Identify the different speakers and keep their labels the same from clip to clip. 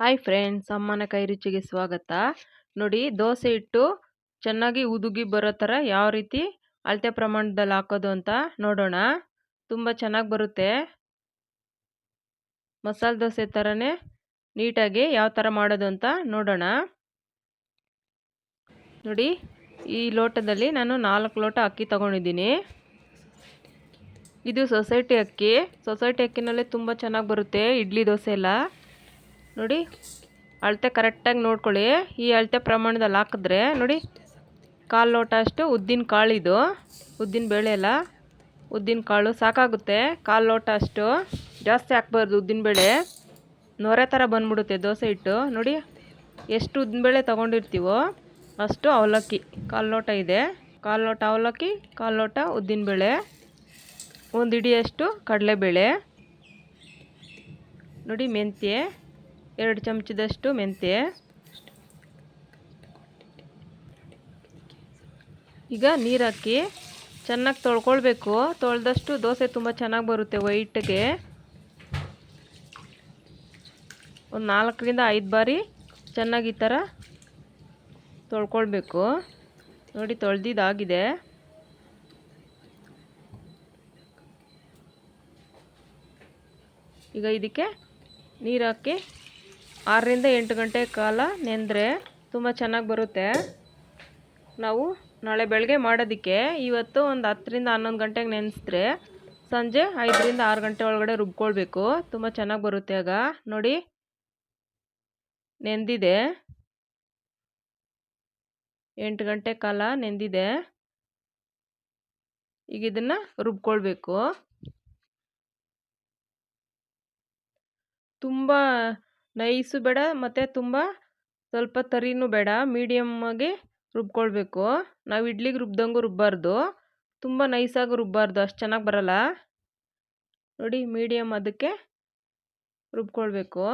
Speaker 1: Hi friends, ಅಮ್ಮನ ಕೈ ರುಚಿಗೆ ಸ್ವಾಗತ. ನೋಡಿ, ದೋಸೆ ಇಟ್ಟು ಚೆನ್ನಾಗಿ ಉದುಗಿ ಬರೋ ಥರ ಯಾವ ರೀತಿ ಅಳತೆ ಪ್ರಮಾಣದಲ್ಲಿ ಹಾಕೋದು ಅಂತ ನೋಡೋಣ. ತುಂಬ ಚೆನ್ನಾಗಿ ಬರುತ್ತೆ. ಮಸಾಲೆ ದೋಸೆ ಥರನೇ ನೀಟಾಗಿ ಯಾವ ಥರ ಮಾಡೋದು ಅಂತ ನೋಡೋಣ. ನೋಡಿ, ಈ ಲೋಟದಲ್ಲಿ ನಾನು ನಾಲ್ಕು ಲೋಟ ಅಕ್ಕಿ ತಗೊಂಡಿದ್ದೀನಿ. ಇದು ಸೊಸೈಟಿ ಅಕ್ಕಿ. ಸೊಸೈಟಿ ಅಕ್ಕಿನಲ್ಲೇ ತುಂಬ ಚೆನ್ನಾಗಿ ಬರುತ್ತೆ ಇಡ್ಲಿ ದೋಸೆ ಎಲ್ಲ. ನೋಡಿ, ಅಳತೆ ಕರೆಕ್ಟಾಗಿ ನೋಡ್ಕೊಳ್ಳಿ. ಈ ಅಳತೆ ಪ್ರಮಾಣದಲ್ಲಿ ಹಾಕಿದ್ರೆ ನೋಡಿ, ಕಾಲು ಲೋಟ ಅಷ್ಟು, ಉದ್ದಿನ ಕಾಳಿದು ಉದ್ದಿನ ಬೇಳೆ ಎಲ್ಲ, ಉದ್ದಿನ ಕಾಳು ಸಾಕಾಗುತ್ತೆ. ಕಾಲು ಲೋಟ ಅಷ್ಟು, ಜಾಸ್ತಿ ಹಾಕ್ಬಾರ್ದು ಉದ್ದಿನ ಬೇಳೆ. ನೊರೆ ಥರ ಬಂದ್ಬಿಡುತ್ತೆ ದೋಸೆ ಹಿಟ್ಟು. ನೋಡಿ, ಎಷ್ಟು ಉದ್ದಿನ ಬೇಳೆ ತೊಗೊಂಡಿರ್ತೀವೋ ಅಷ್ಟು ಅವಲಕ್ಕಿ, ಕಾಲು ಲೋಟ ಇದೆ. ಕಾಲು ಲೋಟ ಅವಲಕ್ಕಿ, ಕಾಲು ಲೋಟ ಉದ್ದಿನ ಬೇಳೆ, ಒಂದು ಇಡಿಯಷ್ಟು ಕಡಲೆಬೇಳೆ. ನೋಡಿ, ಮೆಂತ್ಯ. ಎರಡು ಚಮಚದಷ್ಟು ಮೆಂತ್ಯ. ಈಗ ನೀರು ಹಾಕಿ ಚೆನ್ನಾಗಿ ತೊಳ್ಕೊಳ್ಬೇಕು. ತೊಳೆದಷ್ಟು ದೋಸೆ ತುಂಬ ಚೆನ್ನಾಗಿ ಬರುತ್ತೆ ವೈಟ್ಗೆ. ಒಂದು ನಾಲ್ಕರಿಂದ ಐದು ಬಾರಿ ಚೆನ್ನಾಗಿ ಈ ಥರ ತೊಳ್ಕೊಳ್ಬೇಕು. ನೋಡಿ ತೊಳೆದಿದ್ದಾಗಿದೆ. ಈಗ ಇದಕ್ಕೆ ನೀರು ಹಾಕಿ ಆರರಿಂದ ಎಂಟು ಗಂಟೆ ಕಾಲ ನೆಂದರೆ ತುಂಬ ಚೆನ್ನಾಗಿ ಬರುತ್ತೆ. ನಾವು ನಾಳೆ ಬೆಳಗ್ಗೆ ಮಾಡೋದಕ್ಕೆ ಇವತ್ತು ಒಂದು ಹತ್ತರಿಂದ ಹನ್ನೊಂದು ಗಂಟೆಗೆ ನೆನೆಸಿದ್ರೆ ಸಂಜೆ ಐದರಿಂದ ಆರು ಗಂಟೆ ಒಳಗಡೆ ರುಬ್ಕೊಳ್ಬೇಕು. ತುಂಬ ಚೆನ್ನಾಗಿ ಬರುತ್ತೆ ಆಗ. ನೋಡಿ. ನೆಂದಿದೆ. ಎಂಟು ಗಂಟೆ ಕಾಲ ನೆಂದಿದೆ. ಈಗ ಇದನ್ನು ರುಬ್ಕೊಳ್ಬೇಕು. ತುಂಬ ನೈಸು ಬೇಡ, ಮತ್ತು ತುಂಬ ಸ್ವಲ್ಪ ತರಿನೂ ಬೇಡ. ಮೀಡಿಯಮ್ಮಾಗಿ ರುಬ್ಕೊಳ್ಬೇಕು. ನಾವು ಇಡ್ಲಿಗೆ ರುಬ್ದಂಗೂ ರುಬ್ಬಾರ್ದು. ತುಂಬ ನೈಸಾಗಿ ರುಬ್ಬಾರ್ದು, ಅಷ್ಟು ಚೆನ್ನಾಗಿ ಬರಲ್ಲ. ನೋಡಿ ಮೀಡಿಯಮ್ ಅದಕ್ಕೆ ರುಬ್ಕೊಳ್ಬೇಕು.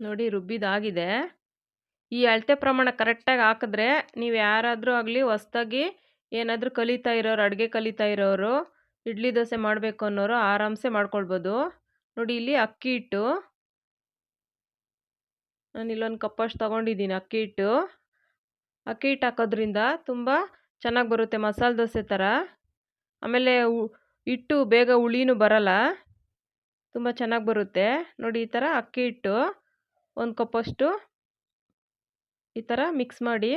Speaker 1: ನೋಡಿ, ರುಬ್ಬಿದಾಗಿದೆ. ಈ ಅಳತೆ ಪ್ರಮಾಣ ಕರೆಕ್ಟಾಗಿ ಹಾಕಿದ್ರೆ ನೀವು ಯಾರಾದರೂ ಆಗಲಿ ಹೊಸ್ದಾಗಿ ಏನಾದರೂ ಕಲಿತಾ ಇರೋರು, ಅಡುಗೆ ಕಲಿತಾ ಇರೋರು, ಇಡ್ಲಿ ದೋಸೆ ಮಾಡಬೇಕು ಅನ್ನೋರು ಆರಾಮ್ಸೆ ಮಾಡ್ಕೊಳ್ಬೋದು. ನೋಡಿ, ಇಲ್ಲಿ ಅಕ್ಕಿ ಹಿಟ್ಟು. ನಾನು ಇಲ್ಲೊಂದು ಕಪ್ಪಷ್ಟು ತೊಗೊಂಡಿದ್ದೀನಿ ಅಕ್ಕಿ ಹಿಟ್ಟು. ಅಕ್ಕಿ ಹಿಟ್ಟು ಹಾಕೋದ್ರಿಂದ ತುಂಬ ಚೆನ್ನಾಗಿ ಬರುತ್ತೆ ಮಸಾಲೆ ದೋಸೆ ಥರ. ಆಮೇಲೆ ಹಿಟ್ಟು ಬೇಗ ಹುಳಿನೂ ಬರಲ್ಲ. ತುಂಬ ಚೆನ್ನಾಗಿ ಬರುತ್ತೆ. ನೋಡಿ, ಈ ಥರ ಅಕ್ಕಿ ಹಿಟ್ಟು ಒಂದು ಕಪ್ಪಷ್ಟು ಈ ಥರ ಮಿಕ್ಸ್ ಮಾಡಿ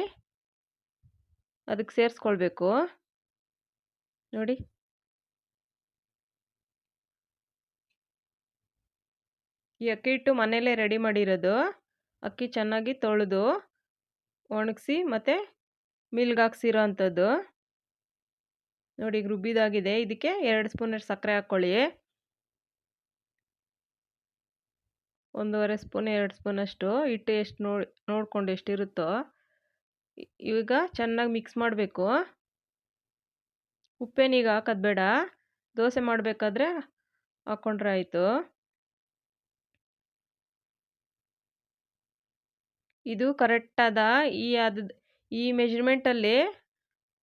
Speaker 1: ಅದಕ್ಕೆ ಸೇರಿಸ್ಕೊಳ್ಬೇಕು. ನೋಡಿ. ಈ ಅಕ್ಕಿ ಹಿಟ್ಟು ಮನೆಯಲ್ಲೇ ರೆಡಿ ಮಾಡಿರೋದು. ಅಕ್ಕಿ ಚೆನ್ನಾಗಿ ತೊಳೆದು ಒಣಗಿಸಿ ಮತ್ತು ಮಿಲ್ಗೆ ಅಂಥದ್ದು. ನೋಡಿ ರುಬ್ಬಿದಾಗಿದೆ. ಇದಕ್ಕೆ ಎರಡು ಸ್ಪೂನಷ್ಟು ಸಕ್ಕರೆ ಹಾಕ್ಕೊಳ್ಳಿ. ಒಂದೂವರೆ ಸ್ಪೂನ್, ಎರಡು ಸ್ಪೂನಷ್ಟು ಹಿಟ್ಟು ಎಷ್ಟು ನೋಡಿ ನೋಡ್ಕೊಂಡು ಎಷ್ಟಿರುತ್ತೋ ಈಗ ಚೆನ್ನಾಗಿ ಮಿಕ್ಸ್ ಮಾಡಬೇಕು. ಉಪ್ಪೇನೀಗ ಹಾಕೋದು ಬೇಡ. ದೋಸೆ ಮಾಡಬೇಕಾದ್ರೆ ಹಾಕ್ಕೊಂಡ್ರೆ ಆಯಿತು. ಇದು ಕರೆಕ್ಟಾದ ಈ ಅದು ಈ ಮೆಜರ್ಮೆಂಟಲ್ಲಿ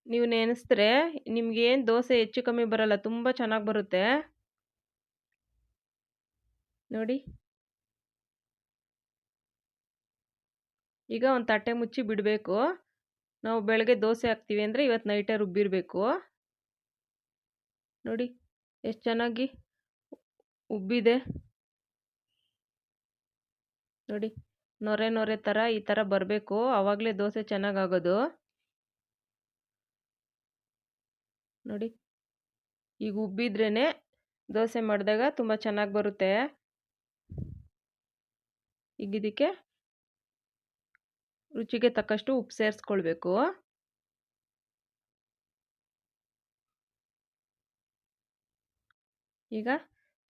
Speaker 1: ನೀವು ನೆನೆಸಿದ್ರೆ ನಿಮಗೇನು ದೋಸೆ ಹೆಚ್ಚು ಕಮ್ಮಿ ಬರಲ್ಲ, ತುಂಬ ಚೆನ್ನಾಗಿ ಬರುತ್ತೆ. ನೋಡಿ. ಈಗ ಒಂದು ತಟ್ಟೆ ಮುಚ್ಚಿ ಬಿಡಬೇಕು. ನಾವು ಬೆಳಗ್ಗೆ ದೋಸೆ ಹಾಕ್ತೀವಿ ಅಂದರೆ ಇವತ್ತು ನೈಟೇ ರುಬ್ಬಿರಬೇಕು. ನೋಡಿ, ಎಷ್ಟು ಚೆನ್ನಾಗಿ ಉಬ್ಬಿದೆ. ನೋಡಿ, ನೊರೆ ನೊರೆ ಥರ ಈ ಥರ ಬರಬೇಕು. ಆವಾಗಲೇ ದೋಸೆ ಚೆನ್ನಾಗಾಗೋದು. ನೋಡಿ, ಈಗ ಉಬ್ಬಿದ್ರೇ ದೋಸೆ ಮಾಡಿದಾಗ ತುಂಬ ಚೆನ್ನಾಗಿ ಬರುತ್ತೆ. ಈಗ ಇದಕ್ಕೆ ರುಚಿಗೆ ತಕ್ಕಷ್ಟು ಉಪ್ಪು ಸೇರಿಸ್ಕೊಳ್ಬೇಕು. ಈಗ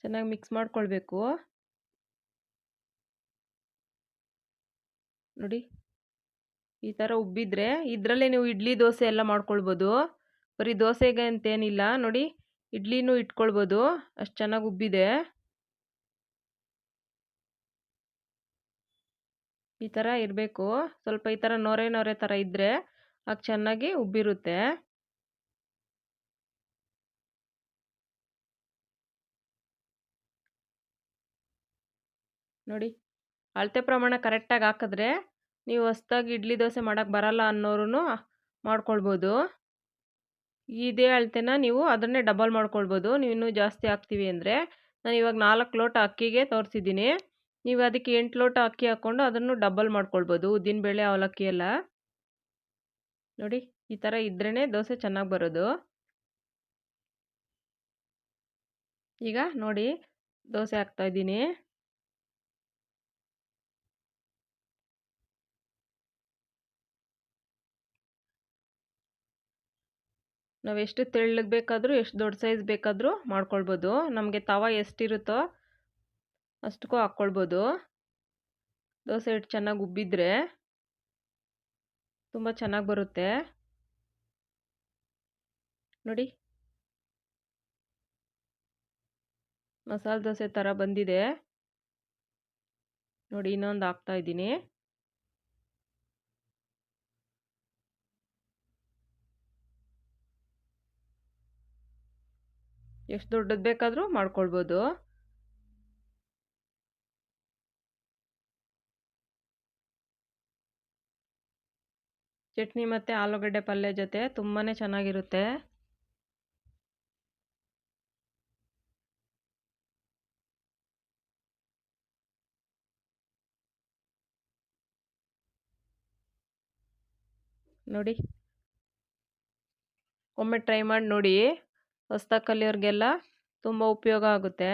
Speaker 1: ಚೆನ್ನಾಗಿ ಮಿಕ್ಸ್ ಮಾಡಿಕೊಳ್ಬೇಕು. ನೋಡಿ. ಈ ಥರ ಉಬ್ಬಿದ್ರೆ ಇದರಲ್ಲೇ ನೀವು ಇಡ್ಲಿ ದೋಸೆ ಎಲ್ಲ ಮಾಡ್ಕೊಳ್ಬೋದು. ಬರೀ ದೋಸೆಗೆ ಅಂತೇನಿಲ್ಲ. ನೋಡಿ, ಇಡ್ಲಿನೂ ಇಟ್ಕೊಳ್ಬೋದು. ಅಷ್ಟು ಚೆನ್ನಾಗಿ ಉಬ್ಬಿದೆ. ಈ ಥರ ಇರಬೇಕು. ಸ್ವಲ್ಪ ಈ ಥರ ನೊರೆ ನೊರೆ ಥರ ಇದ್ದರೆ ಆಗ ಚೆನ್ನಾಗಿ ಉಬ್ಬಿರುತ್ತೆ. ನೋಡಿ, ಅಳತೆ ಪ್ರಮಾಣ ಕರೆಕ್ಟಾಗಿ ಹಾಕಿದ್ರೆ ನೀವು ಹೊಸ್ದಾಗಿ ಇಡ್ಲಿ ದೋಸೆ ಮಾಡೋಕ್ಕೆ ಬರಲ್ಲ ಅನ್ನೋರು ಮಾಡ್ಕೊಳ್ಬೋದು. ಇದೇ ಅಳತೆನ ನೀವು ಅದನ್ನೇ ಡಬಲ್ ಮಾಡ್ಕೊಳ್ಬೋದು. ನೀವು ಇನ್ನೂ ಜಾಸ್ತಿ ಹಾಕ್ತೀವಿ ಅಂದರೆ ನಾನು ಇವಾಗ ನಾಲ್ಕು ಲೋಟ ಅಕ್ಕಿಗೆ ತೋರಿಸಿದ್ದೀನಿ. ನೀವು ಅದಕ್ಕೆ ಎಂಟು ಲೋಟ ಅಕ್ಕಿ ಹಾಕ್ಕೊಂಡು ಅದನ್ನು ಡಬಲ್ ಮಾಡ್ಕೊಳ್ಬೋದು ಉದ್ದಿನಬೇಳೆ ಅವಲಕ್ಕಿ ಎಲ್ಲ. ನೋಡಿ, ಈ ಥರ ಇದ್ರೇ ದೋಸೆ ಚೆನ್ನಾಗಿ ಬರೋದು. ಈಗ ನೋಡಿ, ದೋಸೆ ಹಾಕ್ತಾಯಿದ್ದೀನಿ ನಾವು ಎಷ್ಟು ತೆಳ್ಳಗೆ ಬೇಕಾದರೂ, ಎಷ್ಟು ದೊಡ್ಡ ಸೈಜ್ ಬೇಕಾದರೂ ಮಾಡ್ಕೊಳ್ಬೋದು. ನಮಗೆ ತವ ಎಷ್ಟಿರುತ್ತೋ ಅಷ್ಟಕ್ಕೂ ಹಾಕ್ಕೊಳ್ಬೋದು. ದೋಸೆ ಹಿಟ್ಟು ಚೆನ್ನಾಗಿ ಉಬ್ಬಿದ್ರೆ ತುಂಬ ಚೆನ್ನಾಗಿ ಬರುತ್ತೆ. ನೋಡಿ. ಮಸಾಲೆ ದೋಸೆ ಥರ ಬಂದಿದೆ. ನೋಡಿ ಇನ್ನೊಂದು ಹಾಕ್ತಾ ಇದ್ದೀನಿ. ಎಷ್ಟು ದೊಡ್ಡದು ಬೇಕಾದರೂ ಮಾಡ್ಕೊಳ್ಬೋದು. ಚಟ್ನಿ ಮತ್ತು ಆಲೂಗಡ್ಡೆ ಪಲ್ಯ ಜೊತೆ ತುಂಬಾ ಚೆನ್ನಾಗಿರುತ್ತೆ. ನೋಡಿ. ಒಮ್ಮೆ ಟ್ರೈ ಮಾಡಿ ನೋಡಿ. ಹೊಸ್ದಾಗಿ ಕಲಿಯೋರಿಗೆಲ್ಲ ತುಂಬ ಉಪಯೋಗ ಆಗುತ್ತೆ.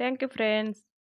Speaker 1: Thank you friends.